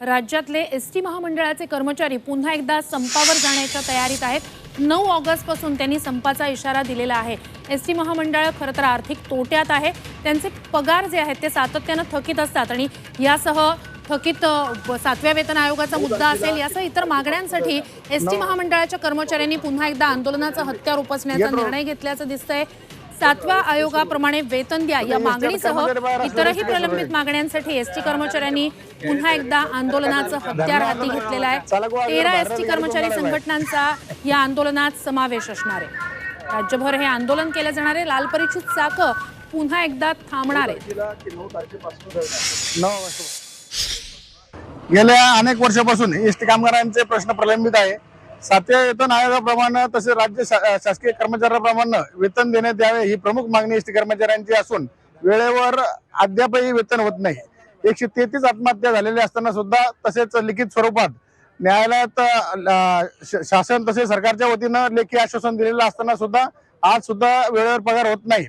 राज्यातले S T महामंडळाचे कर्मचारी पुन्हा एकदा संपावर जाण्याच्या तयारीत आहेत. नऊ ऑगस्टपासून त्यांनी संपाचा इशारा दिलेला आहे. एस टी महामंडळ खरं तर आर्थिक तोट्यात आहे. त्यांचे पगार जे आहेत ते सातत्यानं थकीत असतात आणि यासह थकीत सातव्या वेतन आयोगाचा मुद्दा असेल यासह इतर मागण्यांसाठी एस टी महामंडळाच्या कर्मचाऱ्यांनी पुन्हा एकदा आंदोलनाचं हत्यार उपसण्याचा निर्णय घेतल्याचं दिसतंय. सातव्या आयोगाप्रमाणे वेतन द्या या मागणीसह इतरही प्रलंबित मागण्यांसाठी एसटी कर्मचाऱ्यांनी पुन्हा एकदा आंदोलनाचं हत्यार हाती घेतलेलं आहे. तेरा एसटी कर्मचारी संघटनांचा या आंदोलनात समावेश असणार आहे. राज्यभर हे आंदोलन केलं जाणार आहे. लालपरीची चाकं पुन्हा एकदा थांबणार आहे गेल्या अनेक वर्षापासून एस टी कामगारांचे प्रश्न प्रलंबित आहे सातव्या वेतन आयोगाप्रमाणे तसेच राज्य शा- शासकीय कर्मचाऱ्याप्रमाणे वेतन देण्यात यावे ही प्रमुख मागणी एस टी कर्मचाऱ्यांची असून वेळेवर अद्यापही वेतन होत नाही. एकशे तेहतीस आत्महत्या झालेल्या असताना सुद्धा तसेच लिखित स्वरूपात न्यायालयात शासन तसेच सरकारच्या वतीनं लेखी आश्वासन दिलेलं असताना सुद्धा आज सुद्धा वेळेवर पगार होत नाही.